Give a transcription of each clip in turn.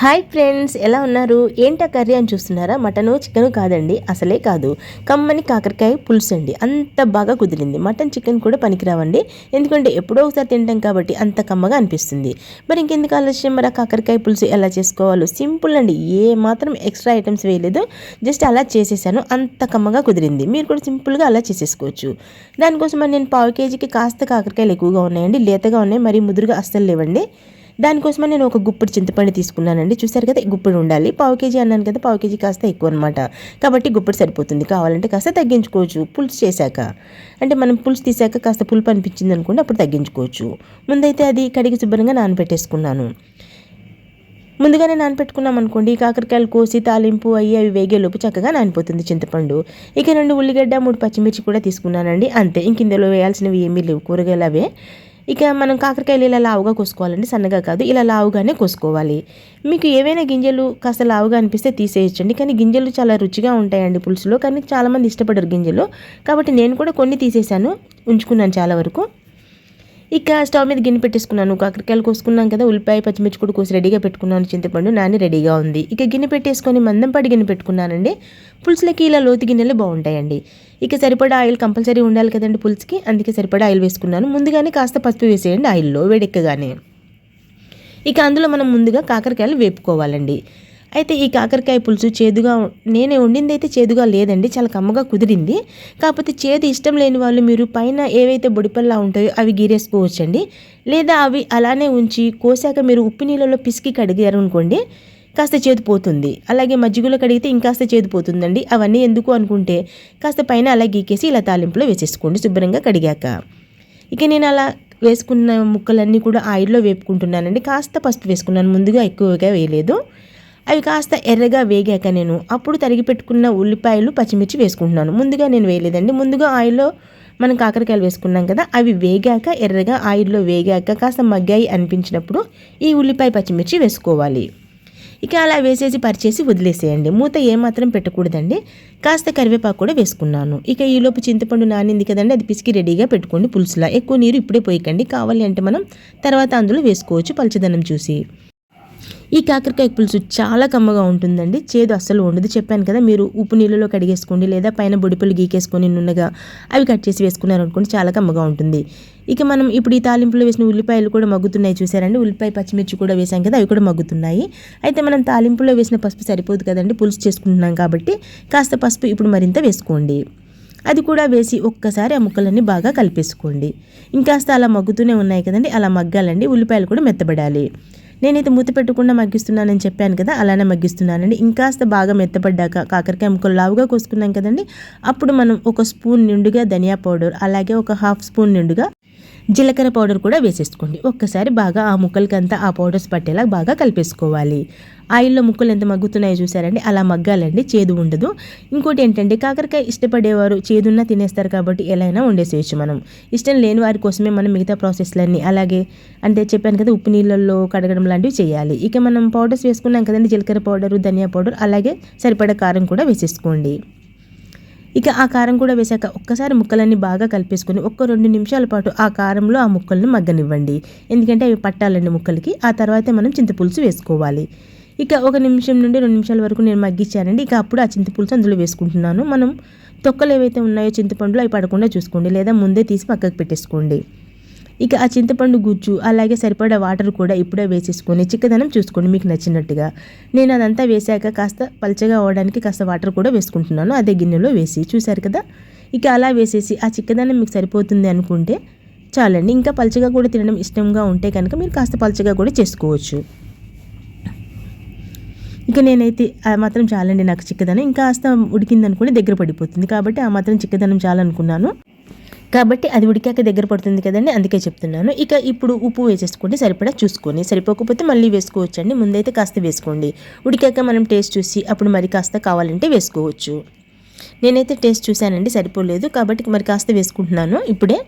Hi friends ఎలా ఉన్నారు? ఏంటా కర్రీ అని చూస్తున్నారా? మటను చికెన్ కాదండి అసలే కాదు. కమ్మని కాకరకాయ పులుసు అండి అంత బాగా కుదిరింది. మటన్ చికెన్ కూడా పనికిరావండి. ఎందుకంటే ఎప్పుడో ఒకసారి తింటాం కాబట్టి అంత కమ్మగా అనిపిస్తుంది. మరి ఇంకెందుకు ఆలోచన మరి ఆ కాకరకాయ పులుసు ఎలా చేసుకోవాలో? సింపుల్ అండి ఏ మాత్రం ఎక్స్ట్రా ఐటమ్స్ వేయలేదు. జస్ట్ అలా చేసేసాను అంత కమ్మగా కుదిరింది. మీరు కూడా సింపుల్గా అలా చేసేసుకోవచ్చు. దానికోసం నేను పావు కేజీకి కాస్త కాకరకాయలు ఎక్కువగా ఉన్నాయండి లేతగా ఉన్నాయి మరి ముదురుగా అస్సలు లేవండి. దానికోసమే నేను ఒక గుప్పుడు చింతపండు తీసుకున్నానండి. చూసారు కదా గుప్పుడు ఉండాలి. పావు కేజీ అన్నాను కదా పావు కేజీ కాస్త ఎక్కువ అనమాట కాబట్టి గుప్పుడు సరిపోతుంది. కావాలంటే కాస్త తగ్గించుకోవచ్చు. పులుసు చేశాక. అంటే మనం పులుసు తీసాక కాస్త పులుపు అనిపించింది అనుకుంటే అప్పుడు తగ్గించుకోవచ్చు. ముందైతే అది కడిగి శుభ్రంగా నానబెట్టేసుకున్నాను. ముందుగానే నానపెట్టుకున్నాం అనుకోండి కాకరకాయలు కోసి తాలింపు అయ్యి అవి వేగేలోపు చక్కగా నానిపోతుంది చింతపండు. ఇక రెండు ఉల్లిగడ్డ మూడు పచ్చిమిర్చి కూడా తీసుకున్నానండి. అంతే. ఇంక ఇందులో వేయాల్సినవి ఏమీ లేవు. కూరగాయలు అవే. ఇక మనం కాకరకాయలు ఇలా లావుగా కోసుకోవాలండి సన్నగా కాదు. ఇలా లావుగానే కోసుకోవాలి. మీకు ఏవైనా గింజలు కాస్త లావుగా అనిపిస్తే తీసేయచ్చండి. కానీ గింజలు చాలా రుచిగా ఉంటాయండి పులుసులో. కానీ చాలామంది ఇష్టపడరు గింజలు. కాబట్టి నేను కూడా కొన్ని తీసేసాను ఉంచుకున్నాను చాలా వరకు. ఇక స్టవ్ మీద గిన్నె పెట్టేసుకున్నాను. కాకరకాయలు కోసుకున్నాం కదా ఉల్లిపాయ పచ్చిమిర్చి కూడా కోసి రెడీగా పెట్టుకున్నాను. చింతపండు నాని రెడీగా ఉంది. ఇక గిన్నె పెట్టేసుకొని మందంపాటి గిన్నె పెట్టుకున్నానండి. పులుసులకి ఇలా లోతు గిన్నెలు బాగుంటాయండి. ఇక సరిపడా ఆయిల్ కంపల్సరీ ఉండాలి కదండి పులుసుకి అందుకే సరిపడా ఆయిల్ వేసుకున్నాను. ముందుగానే కాస్త పసుపు వేసేయండి ఆయిల్లో వేడెక్కగానే. ఇక అందులో మనం ముందుగా కాకరకాయలు వేపుకోవాలండి. అయితే ఈ కాకరకాయ పులుసు చేదుగా నేనే వండింది అయితే చేదుగా లేదండి చాలా కమ్మగా కుదిరింది. కాకపోతే చేదు ఇష్టం లేని వాళ్ళు మీరు పైన ఏవైతే బొడిపల్లా ఉంటాయో అవి గీరేసుకోవచ్చండి. లేదా అవి అలానే ఉంచి కోసాక మీరు ఉప్పు నీళ్ళలో పిసికి కడిగారు అనుకోండి కాస్త చేదు పోతుంది. అలాగే మజ్జిగలో కడిగితే ఇంకాస్త చేదు పోతుందండి. అవన్నీ ఎందుకు అనుకుంటే కాస్త పైన అలా గీకేసి ఇలా తాలింపులో వేసేసుకోండి శుభ్రంగా కడిగాక. ఇక నేను అలా వేసుకున్న ముక్కలన్నీ కూడా ఆయిల్లో వేపుకుంటున్నానండి. కాస్త పసుపు వేసుకున్నాను ముందుగా ఎక్కువగా వేయలేదు. అవి కాస్త ఎర్రగా వేగాక నేను అప్పుడు తరిగి పెట్టుకున్న ఉల్లిపాయలు పచ్చిమిర్చి వేసుకుంటున్నాను. ముందుగా నేను వేయలేదండి. ముందుగా ఆయిల్లో మనం కాకరకాయలు వేసుకున్నాం కదా అవి వేగాక ఎర్రగా ఆయిల్లో వేగాక కాస్త మగ్గాయి అనిపించినప్పుడు ఈ ఉల్లిపాయ పచ్చిమిర్చి వేసుకోవాలి. ఇక అలా వేసేసి పరిచేసి వదిలేసేయండి. మూత ఏమాత్రం పెట్టకూడదండి. కాస్త కరివేపాకు కూడా వేసుకున్నాను. ఇక ఈలోపు చింతపండు నానింది కదండి అది పిసికి రెడీగా పెట్టుకోండి పులుసులా. ఎక్కువ నీరు ఇప్పుడే పోయకండి. కావాలి అంటే మనం తర్వాత అందులో వేసుకోవచ్చు పలచదనం చూసి. ఈ కాకరకాయ పులుసు చాలా కమ్మగా ఉంటుందండి. చేదు అస్సలు ఉండదు. చెప్పాను కదా మీరు ఉప్పు నీళ్ళలో కడిగేసుకోండి లేదా పైన బొడిపులు గీకేసుకొని నున్నగా అవి కట్ చేసి వేసుకున్నారు అనుకోండి చాలా కమ్మగా ఉంటుంది. ఇక మనం ఇప్పుడు ఈ తాలింపులో వేసిన ఉల్లిపాయలు కూడా మగ్గుతున్నాయి చూసారండి. ఉల్లిపాయ పచ్చిమిర్చి కూడా వేసాం కదా అవి కూడా మగ్గుతున్నాయి. అయితే మనం తాలింపులో వేసిన పసుపు సరిపోదు కదండి పులుసు చేసుకుంటున్నాం కాబట్టి కాస్త పసుపు ఇప్పుడు మరింత వేసుకోండి. అది కూడా వేసి ఒక్కసారి ఆ ముక్కలన్నీ బాగా కలిపేసుకోండి. ఇంకాస్త అలా మగ్గుతూనే ఉన్నాయి కదండి అలా మగ్గాలండి ఉల్లిపాయలు కూడా మెత్తబడాలి. నేనైతే మూత పెట్టకుండా మగ్గిస్తున్నానని చెప్పాను కదా అలానే మగ్గిస్తున్నానండి. ఇంకాస్త బాగా మెత్తపడ్డాక కాకరకాయ ముక్కలు లావుగా కోసుకున్నాం కదండి అప్పుడు మనం ఒక స్పూన్ నిండుగా ధనియా పౌడర్ అలాగే ఒక హాఫ్ స్పూన్ నిండుగా జీలకర్ర పౌడర్ కూడా వేసేసుకోండి. ఒక్కసారి బాగా ఆ ముక్కలకంతా ఆ పౌడర్స్ పట్టేలా బాగా కలిపేసుకోవాలి. ఆయిల్లో ముక్కలు ఎంత మగ్గుతున్నాయో చూసారండి? అలా మగ్గాలండి చేదు ఉండదు. ఇంకోటి ఏంటంటే కాకరకాయ ఇష్టపడేవారు చేదున్నా తినేస్తారు కాబట్టి ఎలా అయినా వండేసేయచ్చు మనం. ఇష్టం లేని వారి కోసమే మనం మిగతా ప్రాసెస్లన్నీ అలాగే అంటే చెప్పాను కదా ఉప్పు నీళ్ళల్లో కడగడం లాంటివి చేయాలి. ఇక మనం పౌడర్స్ వేసుకున్నాం కదండి జీలకర్ర పౌడరు ధనియా పౌడర్ అలాగే సరిపడ కారం కూడా వేసేసుకోండి. ఇక ఆ కారం కూడా వేసాక ఒక్కసారి ముక్కలన్నీ బాగా కలిపేసుకొని ఒక్క రెండు నిమిషాల పాటు ఆ కారంలో ఆ ముక్కలను మగ్గనివ్వండి. ఎందుకంటే అవి పట్టాలండి ముక్కలకి. ఆ తర్వాతే మనం చింతపులుసు వేసుకోవాలి. ఇక ఒక నిమిషం నుండి రెండు నిమిషాల వరకు నేను మగ్గించానండి. ఇక అప్పుడు ఆ చింతపులుసు అందులో వేసుకుంటున్నాను. మనం తొక్కలు ఏవైతే ఉన్నాయో చింతపండులో అవి పడకుండా చూసుకోండి. లేదా ముందే తీసి పక్కకు పెట్టేసుకోండి. ఇక ఆ చింతపండు గుజ్జు అలాగే సరిపడా వాటర్ కూడా ఇప్పుడే వేసేసుకొని చిక్కదనం చూసుకోండి మీకు నచ్చినట్టుగా. నేను అదంతా వేసాక కాస్త పల్చగా అవ్వడానికి కాస్త వాటర్ కూడా వేసుకుంటున్నాను. అదే గిన్నెలో వేసి చూశారు కదా? ఇక అలా వేసేసి ఆ చిక్కదనం మీకు సరిపోతుంది అనుకుంటే చాలండి. ఇంకా పల్చగా కూడా తినడం ఇష్టంగా ఉంటే కనుక మీరు కాస్త పల్చగా కూడా చేసుకోవచ్చు. ఇక నేనైతే ఆ మాత్రం చాలండి నాకు చిక్కదనం. ఇంకా కాస్త ఉడికిందనుకోండి దగ్గర పడిపోతుంది. కాబట్టి ఆ మాత్రం చిక్కదనం చాలనుకున్నాను. కాబట్టి అది ఉడికాక దగ్గర పడుతుంది కదండి అందుకే చెప్తున్నాను. ఇక ఇప్పుడు ఉప్పు వేసేసుకోండి సరిపడా చూసుకొని సరిపోకపోతే మళ్ళీ వేసుకోవచ్చండి. ముందైతే కాస్త వేసుకోండి. ఉడికాక మనం టేస్ట్ చూసి అప్పుడు మరి కాస్త కావాలంటే వేసుకోవచ్చు. నేనైతే టేస్ట్ చూశానండి సరిపోలేదు. కాబట్టి మరి కాస్త వేసుకుంటున్నాను ఇప్పుడే.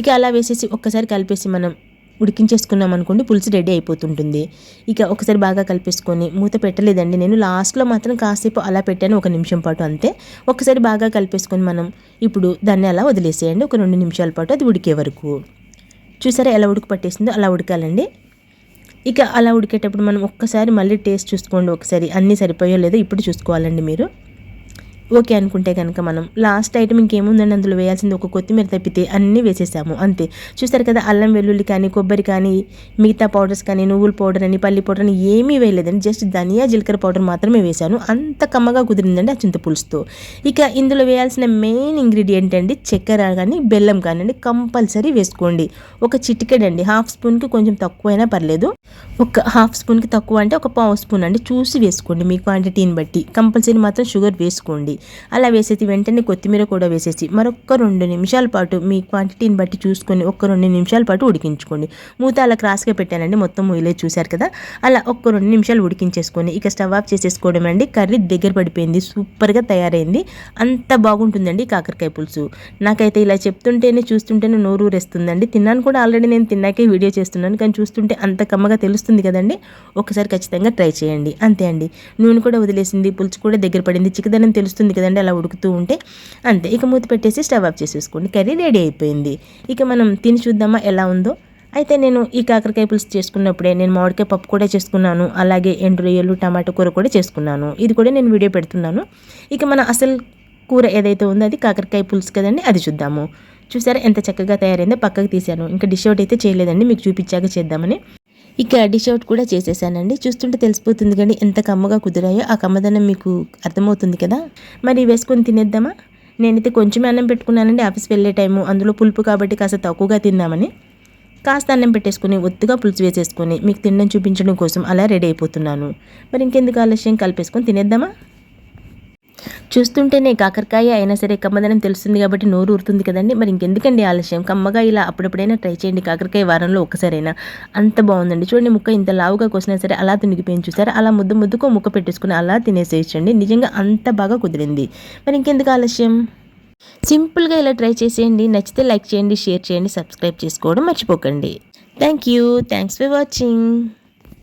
ఇక అలా వేసేసి ఒక్కసారి కలిపేసి మనం ఉడికించేసుకున్నాం అనుకోండి పులుసు రెడీ అయిపోతుంటుంది. ఇక ఒకసారి బాగా కలిపేసుకొని మూత పెట్టలేదండి. నేను లాస్ట్లో మాత్రం కాసేపు అలా పెట్టాను ఒక నిమిషం పాటు అంతే. ఒకసారి బాగా కలిపేసుకొని మనం ఇప్పుడు దాన్ని అలా వదిలేసేయండి ఒక రెండు నిమిషాల పాటు అది ఉడికే వరకు. చూసారా ఎలా ఉడుకు పట్టేసిందో? అలా ఉడకాలండి. ఇక అలా ఉడికేటప్పుడు మనం ఒక్కసారి మళ్ళీ టేస్ట్ చూసుకోండి. ఒకసారి అన్నీ సరిపోయో లేదో ఇప్పుడు చూసుకోవాలండి మీరు. ఓకే అనుకుంటే కనుక మనం లాస్ట్ ఐటమ్ ఇంకేముందండి? అందులో వేయాల్సింది ఒక కొత్తిమీర తప్పితే అన్నీ వేసేసాము అంతే. చూస్తారు కదా అల్లం వెల్లుల్లి కానీ కొబ్బరి కానీ మిగతా పౌడర్స్ కానీ నువ్వుల పౌడర్ అని పల్లి పౌడర్ అని ఏమీ వేయలేదండి. జస్ట్ ధనియా జీలకర్ర పౌడర్ మాత్రమే వేశాను. అంత కమ్మగా కుదిరిందండి ఆ చింతపులుసుతో ఇక ఇందులో వేయాల్సిన మెయిన్ ఇంగ్రీడియంట్ అండి చక్కెర కానీ బెల్లం కానివ్వండి కంపల్సరీ వేసుకోండి. ఒక చిటికెడండి హాఫ్ స్పూన్కి కొంచెం తక్కువైనా పర్లేదు. ఒక హాఫ్ స్పూన్కి తక్కువ అంటే ఒక పావు స్పూన్ అండి చూసి వేసుకోండి మీ క్వాంటిటీని బట్టి. కంపల్సరీ మాత్రం షుగర్ వేసుకోండి. అలా వేసేసి వెంటనే కొత్తిమీర కూడా వేసేసి మరొక రెండు నిమిషాల పాటు మీ క్వాంటిటీని బట్టి చూసుకొని ఒక్క రెండు నిమిషాల పాటు ఉడికించుకోండి. మూత అలా క్రాస్గా పెట్టానండి. మొత్తం ఇలా చూశారు కదా? అలా ఒక్క రెండు నిమిషాలు ఉడికించేసుకొని ఇక స్టవ్ ఆఫ్ చేసేసుకోవడం అండి. కర్రీ దగ్గర పడిపోయింది. సూపర్గా తయారైంది. అంత బాగుంటుందండి కాకరకాయ పులుసు. నాకైతే ఇలా చెప్తుంటేనే చూస్తుంటేనే నోరు ఊరేస్తుందండి. తిన్నాను కూడా ఆల్రెడీ నేను తిన్నాకే వీడియో చేస్తున్నాను. కానీ చూస్తుంటే అంత కమ్మగా తెలుస్తుంది కదండి? ఒకసారి ఖచ్చితంగా ట్రై చేయండి. అంతే అండి. నూనె కూడా వదిలేసింది. పులుసు కూడా దగ్గర పడింది. చిక్కదనం తెలుస్తుంది కదండి అలా ఉడుకుతూ ఉంటే. అంతే ఇక మూత పెట్టేసి స్టవ్ ఆఫ్ చేసేసుకోండి. కర్రీ రెడీ అయిపోయింది. ఇక మనం తిని చూద్దామా ఎలా ఉందో. అయితే నేను ఈ కాకరకాయ పులుసు చేసుకున్నప్పుడే నేను మామిడికాయ పప్పు కూడా చేసుకున్నాను అలాగే ఎండు రొయ్యలు టమాటో కూర కూడా చేసుకున్నాను. ఇది కూడా నేను వీడియో పెడుతున్నాను. ఇక మన అసలు కూర ఏదైతే ఉందో అది కాకరకాయ పులుసు కదండి అది చూద్దాము. చూసారా ఎంత చక్కగా తయారైందో పక్కకు తీశాను. ఇంకా డిష్ అవుట్ అయితే చేయలేదండి మీకు చూపించాక చేద్దామని. ఇక డిష్ అవుట్ కూడా చేసేసానండి. చూస్తుంటే తెలిసిపోతుంది కానీ ఎంత కమ్మగా కుదిరాయో ఆ కమ్మదనం మీకు అర్థమవుతుంది కదా. మరి వేసుకొని తినేద్దామా? నేనైతే కొంచెం అన్నం పెట్టుకున్నానండి. ఆఫీస్ వెళ్ళే టైము. అందులో పులుపు కాబట్టి కాస్త తక్కువగా తిందామని. కాస్త అన్నం పెట్టేసుకుని ఒత్తుగా పులుసు వేసేసుకొని మీకు తినడం చూపించడం కోసం అలా రెడీ అయిపోతున్నాను. మరి ఇంకెందుకు ఆలస్యం? కలిపేసుకొని తినేద్దామా? చూస్తుంటేనే కాకరకాయ అయినా సరే కమ్మదనం తెలుస్తుంది కాబట్టి నోరు ఊరుతుంది కదండి. మరి ఇంకెందుకండి ఆలస్యం? కమ్మగా ఇలా అప్పుడప్పుడైనా ట్రై చేయండి. కాకరకాయ వారంలో ఒక్కసారైనా. అంత బాగుందండి. చూడండి ముక్క ఇంత లావుగా కోసినా సరే అలా తునిగిపోయింది చూసారా? అలా ముద్దు ముద్దుకు ముక్క పెట్టేసుకుని అలా తినేసేయచ్చండి. నిజంగా అంత బాగా కుదిరింది. మరి ఇంకెందుకు ఆలస్యం? సింపుల్గా ఇలా ట్రై చేసేయండి. నచ్చితే లైక్ చేయండి షేర్ చేయండి సబ్స్క్రైబ్ చేసుకోవడం మర్చిపోకండి. Thank you. Thanks for watching.